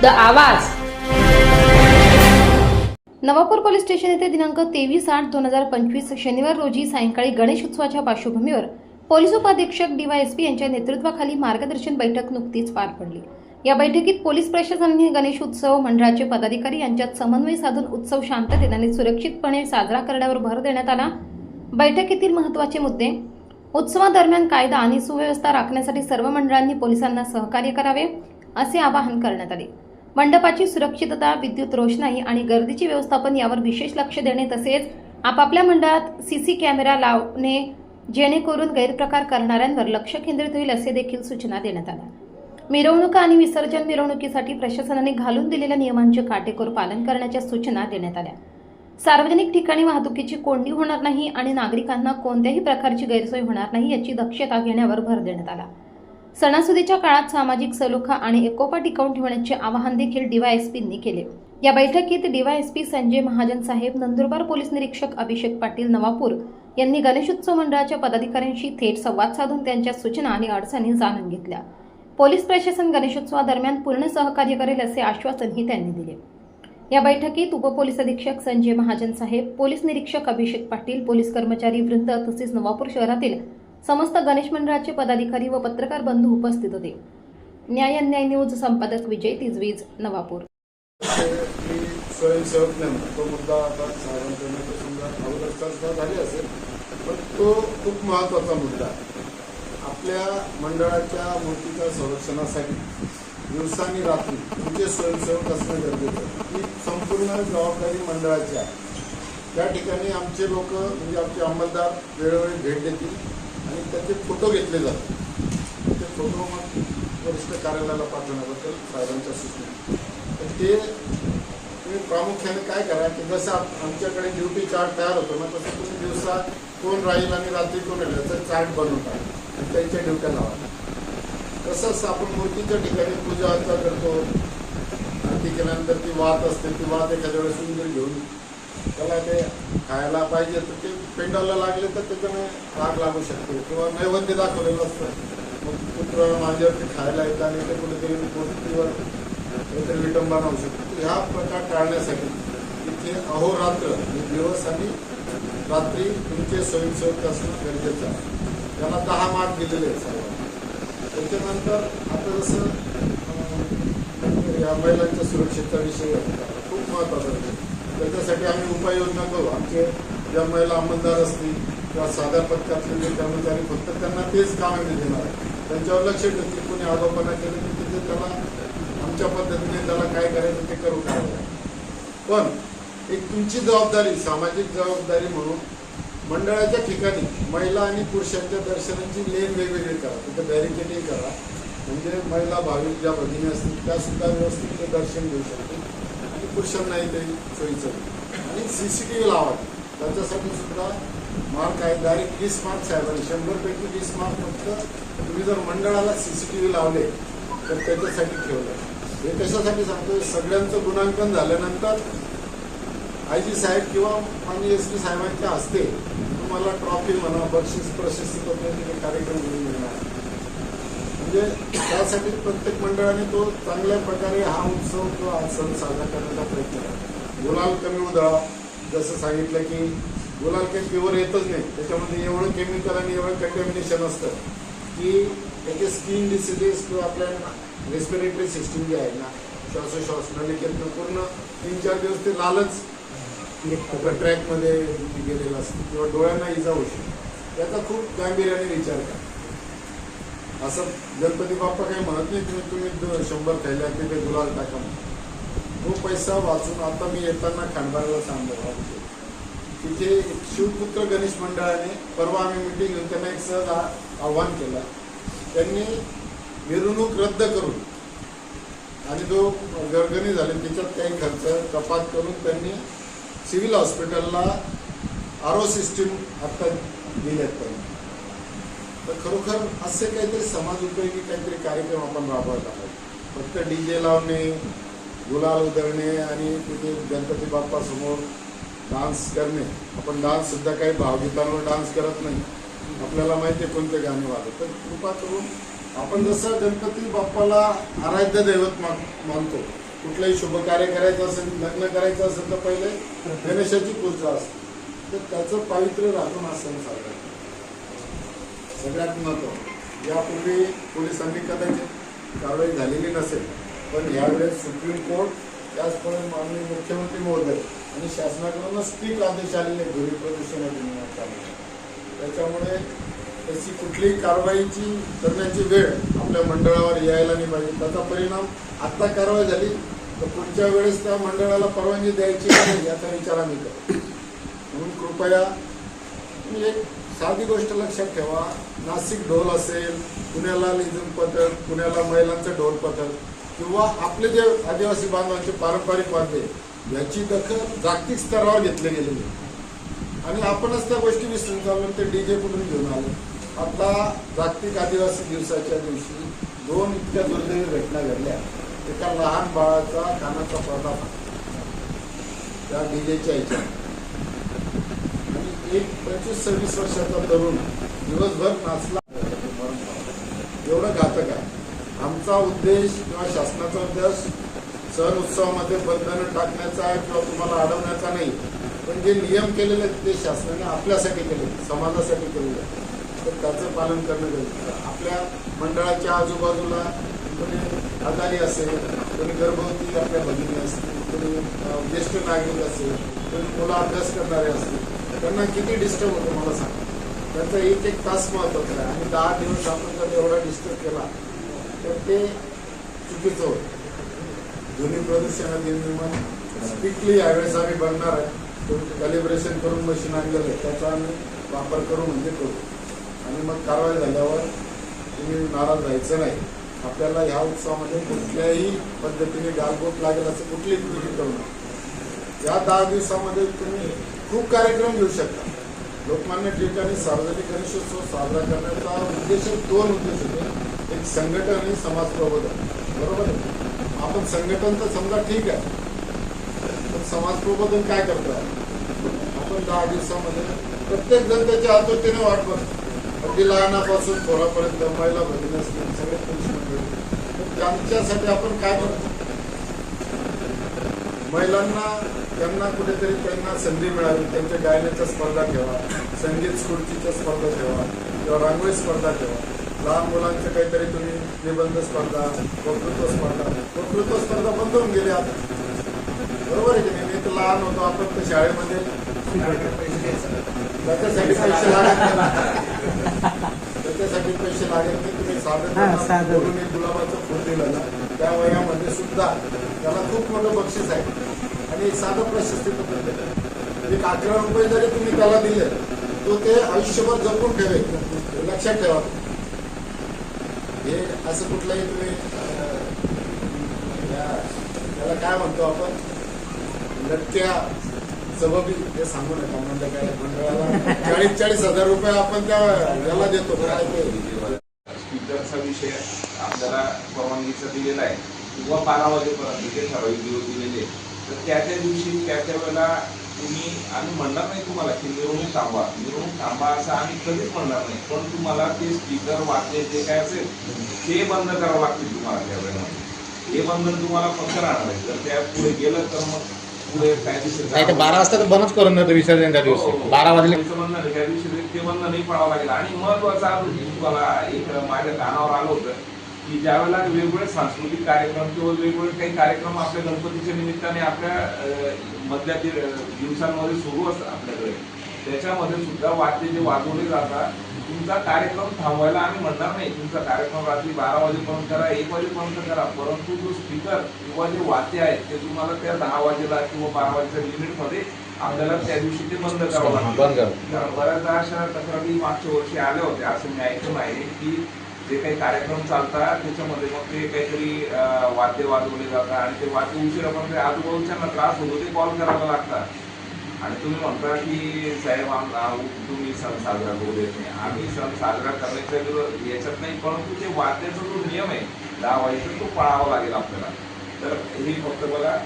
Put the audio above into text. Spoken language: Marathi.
विरुद्ध आवाज. नवापूर पोलीस स्टेशन येथे दिनांक तेवीस आठ दोन हजार पंचवीस शनिवार रोजी सायंकाळी गणेश उत्सवाच्या पार्श्वभूमीवर पोलीस उपाधीक्षक डीवायएसपी यांच्या नेतृत्वाखाली मार्गदर्शन बैठक नुकतीच पार पडली. या बैठकीत पोलीस प्रशासनाने गणेश उत्सव मंडळाचे पदाधिकारी यांच्यात समन्वय साधून उत्सव शांततेत आणि सुरक्षितपणे साजरा करण्यावर भर देण्यात आला. बैठकीतील महत्त्वाचे मुद्दे उत्सवादरम्यान कायदा आणि सुव्यवस्था राखण्यासाठी सर्व मंडळांनी पोलिसांना सहकार्य करावे असे आवाहन करण्यात आले. मंडपाची सुरक्षितता विद्युत रोषणाई आणि गर्दीचे व्यवस्थापन यावर विशेष लक्ष देणे तसेच आपापल्या मंडळात सी सी कॅमेरा लावणे जेणेकरून गैरप्रकार करणाऱ्यांवर लक्ष केंद्रित होईल असे देखील सूचना देण्यात आल्या. मिरवणुका आणि विसर्जन मिरवणुकीसाठी प्रशासनाने घालून दिलेल्या नियमांचे काटेकोर पालन करण्याच्या सूचना देण्यात आल्या. सार्वजनिक ठिकाणी वाहतुकीची कोंडी होणार नाही आणि नागरिकांना कोणत्याही प्रकारची गैरसोय होणार नाही याची दक्षता घेण्यावर भर देण्यात आला. सणासुदीच्या काळात सामाजिक सलोखा आणि एकोपा टिकवून ठेवण्याचे आवाहन देखील डीवायएसपींनी केले. या बैठकीत डीवायएसपी संजय महाजन साहेब नंदुरबार पोलीस निरीक्षक अभिषेक पाटील नवापूर यांनी गणेशोत्सव मंडळाच्या पदाधिकाऱ्यांशी थेट संवाद साधून त्यांच्या सूचना आणि अडचणी जाणून घेतल्या. पोलीस प्रशासन गणेशोत्सवादरम्यान पूर्ण सहकार्य करेल असे आश्वासनही त्यांनी दिले. या बैठकीत उपपोलीस अधीक्षक संजय महाजन साहेब पोलीस निरीक्षक अभिषेक पाटील पोलीस कर्मचारी वृंद तसेच नवापूर शहरातील समस्त गणेश मंडळाचे पदाधिकारी व पत्रकार बंधू उपस्थित होते. न्याय अन्याय न्यूज संपादक विजय तिजवीज नवापूर. स्वयंसेवक नाही तो मुद्दा आता साधारणपणे समजा अगोदर चर्चा झाली असेल पण तो खूप महत्त्वाचा मुद्दा आहे आपल्या मंडळाच्या मूर्तीच्या संरक्षणासाठी दिवसानी रात्री तुमचे स्वयंसेवक असणं गरजेचं ही संपूर्ण जबाबदारी मंडळाची आहे. त्या ठिकाणी आमचे लोक म्हणजे आमचे अंमलदार वेळोवेळी भेट देतील. आणि त्याचे फोटो घेतले जातात. ते फोटो मग वरिष्ठ कार्यालयाला पाठवण्याबद्दल साहेबांच्या सूचना. तर ते तुम्ही प्रामुख्याने काय करा की जसं आमच्याकडे ड्युटी चार्ट तयार होतो ना तसं तुम्ही दिवसा कोण राहील आणि रात्री कोण राहील याचा चार्ट बनवून टाका. आणि त्यांच्या ड्युट्या लावा. तसंच आपण मूर्तीच्या ठिकाणी पूजा अर्चा करतो. आरती केल्यानंतर ती वात असते ती वात एखाद्या वेळेस सुंदर घेऊन त्याला ते खायला पाहिजे तर ते पेंडाला लागले तर त्याच्याने आग लागू शकते किंवा नैवेद्य दाखवलेलं असतं. मग पुत्र माझ्यावरती खायला येतं आणि ते कुठेतरी गोष्टीवर काहीतरी विटंबना होऊ शकतो. ह्या प्रकार टाळण्यासाठी इथे अहोरात्र म्हणजे दिवस आणि रात्री तुमचे स्वयंसेवक असणं गरजेचं आहे. त्याला दहा मार्क दिलेले आहेत सर्वांना त्याच्यानंतर आता जसं या महिलांच्या सुरक्षेचा विषय खूप महत्त्वाचा आहे. त्याच्यासाठी आम्ही उपाययोजना करू. आमचे ज्या महिला अंमलदार असतील किंवा साध्या पथकातले जे कर्मचारी फक्त त्यांना तेच काम आम्ही देणार आहे. त्यांच्यावर लक्ष ठेवतील. कोणी आरोपणा केली तर तिथे त्याला आमच्या पद्धतीने त्याला काय करायचं ते करू करायचं पण एक तुमची जबाबदारी सामाजिक जबाबदारी म्हणून मंडळाच्या ठिकाणी महिला आणि पुरुषांच्या दर्शनाची लेन वेगवेगळी करा. तिथं बॅरिकेडिंग करा. म्हणजे महिला भाविक ज्या भगिनी असतील त्या सुद्धा व्यवस्थित ते दर्शन घेऊ शकतील. पुरुषांना नाही ते सोयीचं आणि सी सी टी व्ही लावा. त्याच्यासाठी सुद्धा मार्क आहे. डायरेक्ट वीस मार्क साहेबांनी म्हणजे शंभरपैकी वीस मार्क फक्त तुम्ही जर मंडळाला सी सी टी व्ही लावले तर त्याच्यासाठी ठेवलं. हे कशासाठी सांगतो सगळ्यांचं गुणांकन झाल्यानंतर आय जी साहेब किंवा माननीय एस पी साहेबांच्या हस्ते तुम्हाला ट्रॉफी म्हणा बक्षीस प्रशस्ती पद्धतीने कार्यक्रम घेऊन मिळणार म्हणजे त्यासाठी प्रत्येक मंडळाने तो चांगल्या प्रकारे हा उत्सव किंवा हा सण साजरा करण्याचा प्रयत्न करा गुलाल कमी उधळा जसं सांगितलं की गुलाल काही प्युअर येतच नाही. त्याच्यामध्ये एवढं केमिकल आणि एवढं कंटॅमिनेशन असतं की त्याचे स्किन डिसिजेस किंवा आपल्या रेस्पिरेटरी सिस्टीम जी आहे ना श्वासोश्वास नलिकेतनं पूर्ण तीन चार दिवस ते लालच. ट्रॅकमध्ये गेलेलं असतं किंवा डोळ्यांना इजा होऊ शकते. याचा खूप गांभीर्याने विचार करा. असं गणपती बाप्पा काही म्हणत नाही तुम्ही तुम्ही शंभर थैल्या तिथे गुलाल टाका. तो पैसा वाचून आता मी येताना खांडबाळला सांगतो. तिथे शिवपुत्र गणेश मंडळाने परवा आम्ही मिटिंग घेऊन त्यांना एक सहज आ- आव्हान केलं. त्यांनी मिरवणूक रद्द करून आणि जो गरगणी झाले त्याच्यात काही खर्च कपात करून त्यांनी सिव्हिल हॉस्पिटलला आरो सिस्टीम आत्ता दिल्यात त्यांनी. तर खरोखर असे काहीतरी समाज उपयोगी काहीतरी कार्यक्रम आपण राबवायला पाहिजे फक्त डी जे लावणे गुलाल उधळणे आणि तिथे गणपती बाप्पा समोर डान्स करणे. आपण डान्स सुद्धा काही भावगीतांवर डान्स करत नाही. आपल्याला माहिती आहे कोणते गाणे वाजत तर कृपा करून आपण जसं गणपती बाप्पाला आराध्य दैवत मान मानतो कुठलंही शुभ कार्य करायचं असेल लग्न करायचं असेल तर पहिले गणेशाची पूजा असते. तर त्याचं पावित्र्य राखून हा सण साजरा सगळ्यात महत्त्व यापूर्वी पोलिसांनी कदाचित कारवाई झालेली नसेल पण यावेळेस सुप्रीम कोर्ट त्याचप्रमाणे माननीय मुख्यमंत्री महोदय आणि शासनाकडून स्ट्रिक्ट आदेश आलेले ध्वनी प्रदूषण त्याच्यामुळे त्याची कुठलीही कारवाईची करण्याची वेळ आपल्या मंडळावर यायला नाही पाहिजे. त्याचा परिणाम आत्ता कारवाई झाली तर पुढच्या वेळेस त्या मंडळाला परवानगी द्यायची नाही याचा विचार आम्ही करतो. म्हणून कृपया तुम्ही एक साधी गोष्ट लक्षात ठेवा. नाशिक ढोल असेल पुण्याला लेझिम पथक पुण्याला महिलांचं ढोल पथक किंवा आपले जे आदिवासी बांधवांचे पारंपरिक वाद्य याची दखल जागतिक स्तरावर घेतली गेलेली आणि आपणच त्या गोष्टी विसरून चाललो ते डी जे कुठून घेऊन आलो. आता जागतिक आदिवासी दिवसाच्या दिवशी दोन इतक्या दुर्दैवी घटना घडल्या. एका लहान बाळाचा कानाचा पडदा त्या डीजेच्या ह्याच्यात एक पंचवीस सव्वीस वर्षाचा तरुण दिवसभर नाचला. एवढं घातक आहे. आमचा उद्देश किंवा शासनाचा उद्देश सण उत्सवामध्ये बंधनं टाकण्याचा आहे किंवा तुम्हाला अडवण्याचा नाही. पण जे नियम केलेले आहेत ते शासनाने आपल्यासाठी केले समाजासाठी केलेले तर त्याचं पालन करणं गरजेचं आपल्या मंडळाच्या आजूबाजूला कोणी आजारी असेल कोणी गर्भवती आपल्या भगिनी असतील कोणी ज्येष्ठ नागरिक असेल कोणी मुलं अभ्यास करणारे असतील त्यांना किती डिस्टर्ब होतं मला सांग. त्यांचा एक एक तास महत्त्वाचा आहे आणि दहा दिवस आपण जर एवढा डिस्टर्ब केला तर ते चुकीचं होतं. ध्वनी प्रदूषण निर्माण स्ट्रिक्टली यावेळेस आम्ही बनणार आहे. कॅलिब्रेशन करून मशीन आणलेलं आहे. त्याचा आम्ही वापर करू म्हणजे करू. आणि मग कारवाई झाल्यावर तुम्ही नाराज व्हायचं नाही. आपल्याला ह्या उत्सवामध्ये कुठल्याही पद्धतीने गालबोट लागेल असं कुठलीही कृती करू नका. या दहा दिवसामध्ये तुम्ही खूप कार्यक्रम घेऊ शकता. लोकमान्य टिळकांनी सार्वजनिक गणेशोत्सव साजरा करण्याचा उद्देश दोन उद्देश होते. एक संघटन आणि समाज प्रबोधन. बरोबर आहे? आपण संघटन तर समजा ठीक आहे. पण समाज प्रबोधन काय करतो? आपण दहा दिवसामध्ये प्रत्येक जण त्याच्या आतुरतेने वाट बघतो. अगदी लहानापासून थोरापर्यंत महिला भगिनी असतील सगळे पुरुष मंडळी. त्यांच्यासाठी आपण काय करतो? महिलांना त्यांना कुठेतरी त्यांना संधी मिळावी त्यांच्या गायनाच्या स्पर्धा ठेवा संगीत स्फूर्तीच्या स्पर्धा ठेवा किंवा रांगोळी स्पर्धा ठेवा. लहान मुलांचं काहीतरी तुम्ही निबंध स्पर्धा वक्तृत्व स्पर्धा वक्तृत्व स्पर्धा बंद होऊन गेली आता बरोबर आहे की नाही? मी तर लहान होतो आपण तर शाळेमध्ये. त्याच्यासाठी पैसे लागत नाही. त्याच्यासाठी पैसे लागत नाही तुम्ही साधं हा, साधं. बोलून एक गुलाबाचं फुल दिलं ना त्या वयामध्ये सुद्धा त्याला खूप मोठं बक्षीस आहे आणि एक साधं प्रशस्तीपत्र देतं एक अकरा रुपये जरी तुम्ही त्याला दिले तो ते आयुष्यभर जपून ठेवेल लक्षात ठेवा हे असं कुठलंही तुम्ही त्याला काय म्हणतो आपण लटक्या जबाबी हे सांगू नका. म्हणजे काय मंडळाला चाळीस चाळीस हजार रुपये आपण त्या याला देतो काय स्पीकरचा विषय आपल्याला परवानगीचा दिलेला आहे. किंवा बारा वाजेपर्यंत जे ठराविक दिवस दिलेले तर त्या त्या दिवशी त्या त्या वेळेला तुम्ही आम्ही म्हणणार नाही तुम्हाला की मिरवणूक थांबा मिरवणूक थांबा असं आम्ही कधीच म्हणणार नाही. पण तुम्हाला ते स्पीकर वाचले जे काय असेल ते बंद करावं लागतील तुम्हाला त्या वेळेमध्ये. हे बंधन तुम्हाला फक्त राहणार आहे. जर त्या पुढे गेलं तर मग नाही तर बारा वाजता तर बंदच करून देतो विसर्जन त्या दिवशी. बारा वाजले. त्या दिवशी ते म्हणणं नाही पाळावं लागेल. आणि महत्वाचं अजून तुम्हाला एक माझ्या कानावर आलं होतं की ज्यावेळेला वेगवेगळे सांस्कृतिक कार्यक्रम किंवा वेगवेगळे काही कार्यक्रम आपल्या गणपतीच्या निमित्ताने आपल्या मधल्या दिवसांमध्ये सुरू असतात आपल्याकडे. त्याच्यामध्ये सुद्धा वाद्य जे वाजवले जातात तुमचा कार्यक्रम थांबवायला आम्ही म्हणणार नाही. तुमचा कार्यक्रम रात्री बारा वाजेपर्यंत करा एक वाजेपर्यंत करा. परंतु जो स्पीकर किंवा जे वाद्य आहेत ते तुम्हाला त्या दहा वाजेला किंवा बारा वाजेच्या लिमिटमध्ये आपल्याला त्या दिवशी ते बंद करावं लागतं. कारण बऱ्याचदा अशा तक्रारी मागच्या वर्षी आल्या होत्या. असं मी ऐकून आहे की जे काही कार्यक्रम चालतात त्याच्यामध्ये मग ते काहीतरी वाद्य वाजवले जातात आणि ते वाद्य उशिरापर्यंत आजूबाजूच्यांना त्रास होतो ते कॉल करायला लागतात. आणि तुम्ही म्हणता की साहेब आम- तुम्ही सण साजरा करू देत नाही. आम्ही सण साजरा करण्याच्या विरोध याच्यात नाही परंतु ते वाद्याचा जो नियम आहे दहा वाजेचा तो पाळावा लागेल आपल्याला. तर हे फक्त बघा